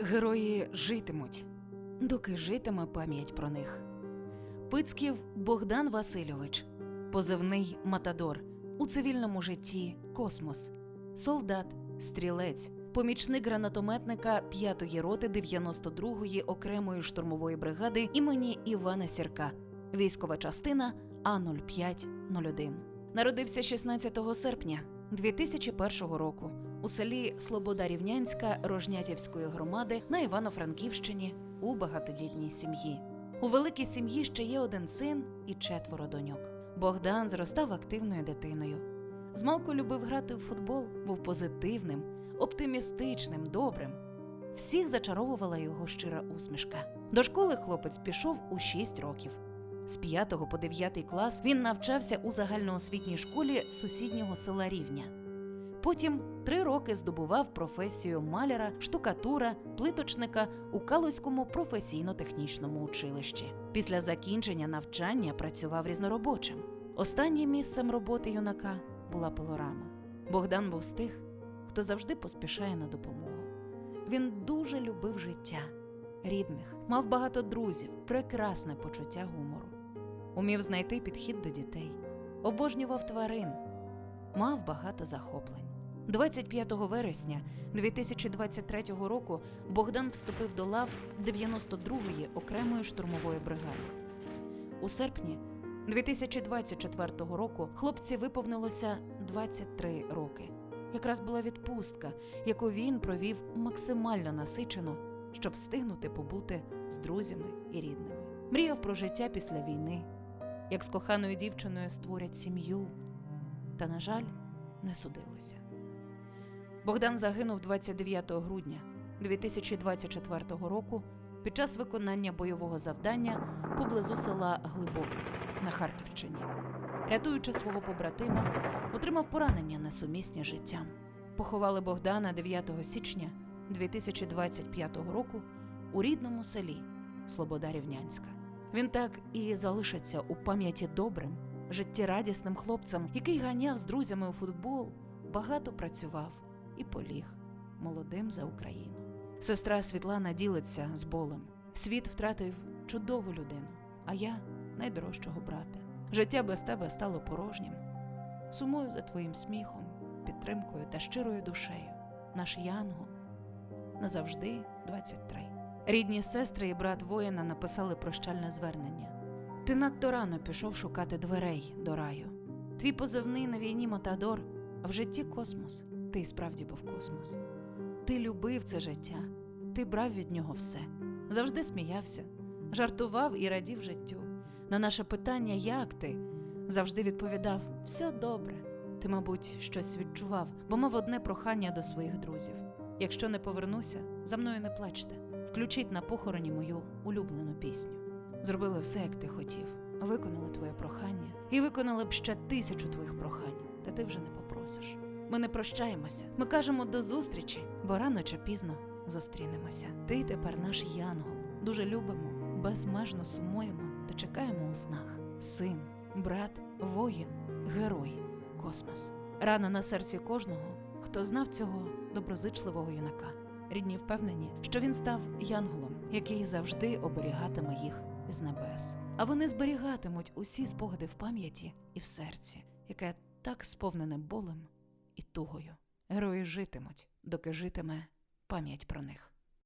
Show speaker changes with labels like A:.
A: Герої житимуть, доки житиме пам'ять про них. Пицьків Богдан Васильович, позивний Матадор, у цивільному житті Космос, солдат, стрілець, помічник гранатометника 5-ї роти 92-ї окремої штурмової бригади імені Івана Сірка, військова частина А0501. Народився 16 серпня 2001 року у селі Слобода Рівнянська Рожнятівської громади на Івано-Франківщині у багатодітній сім'ї. У великій сім'ї ще є один син і четверо доньок. Богдан зростав активною дитиною. Змалку любив грати в футбол, був позитивним, оптимістичним, добрим. Всіх зачаровувала його щира усмішка. До школи хлопець пішов у 6 років. З 5 по 9 клас він навчався у загальноосвітній школі сусіднього села Рівня. Потім три роки здобував професію маляра, штукатура, плиточника у Калузькому професійно-технічному училищі. Після закінчення навчання працював різноробочим. Останнім місцем роботи юнака була пилорама. Богдан був з тих, хто завжди поспішає на допомогу. Він дуже любив життя, рідних, мав багато друзів, прекрасне почуття гумору. Умів знайти підхід до дітей, обожнював тварин, мав багато захоплень. 25 вересня 2023 року Богдан вступив до лав 92-ї окремої штурмової бригади. У серпні 2024 року хлопці виповнилося 23 роки. Якраз була відпустка, яку він провів максимально насичено, щоб встигнути побути з друзями і рідними. Мріяв про життя після війни, як з коханою дівчиною створять сім'ю. Та, на жаль, не судилося. Богдан загинув 29 грудня 2024 року під час виконання бойового завдання поблизу села Глибоке на Харківщині. Рятуючи свого побратима, отримав поранення несумісні життям. Поховали Богдана 9 січня 2025 року у рідному селі Слобода Рівнянська. Він так і залишиться у пам'яті добрим, життєрадісним хлопцем, який ганяв з друзями у футбол, багато працював і поліг молодим за Україну. Сестра Світлана ділиться з болем. Світ втратив чудову людину, а я найдорожчого брата. Життя без тебе стало порожнім. Сумую за твоїм сміхом, підтримкою та щирою душею. Наш Янгол назавжди 23. Рідні сестри і брат воїна написали прощальне звернення. Ти надто рано пішов шукати дверей до раю. Твій позивний на війні Матадор, а в житті космос. Ти й справді був космос. Ти любив це життя, ти брав від нього все, завжди сміявся, жартував і радів життю. На наше питання, як ти, завжди відповідав: все добре. Ти, мабуть, щось відчував, бо мав одне прохання до своїх друзів. Якщо не повернуся, за мною не плачте. Включіть на похороні мою улюблену пісню. Зробили все, як ти хотів. Виконали твоє прохання і виконали б ще тисячу твоїх прохань, та ти вже не попросиш. Ми не прощаємося. Ми кажемо до зустрічі, бо рано чи пізно зустрінемося. Ти тепер наш янгол. Дуже любимо, безмежно сумуємо та чекаємо у снах. Син, брат, воїн, герой, космос. Рана на серці кожного, хто знав цього доброзичливого юнака. Рідні впевнені, що він став янголом, який завжди оберігатиме їх з небес. А вони зберігатимуть усі спогади в пам'яті і в серці, яке так сповнене болем і тугою. Герої житимуть, доки житиме пам'ять про них.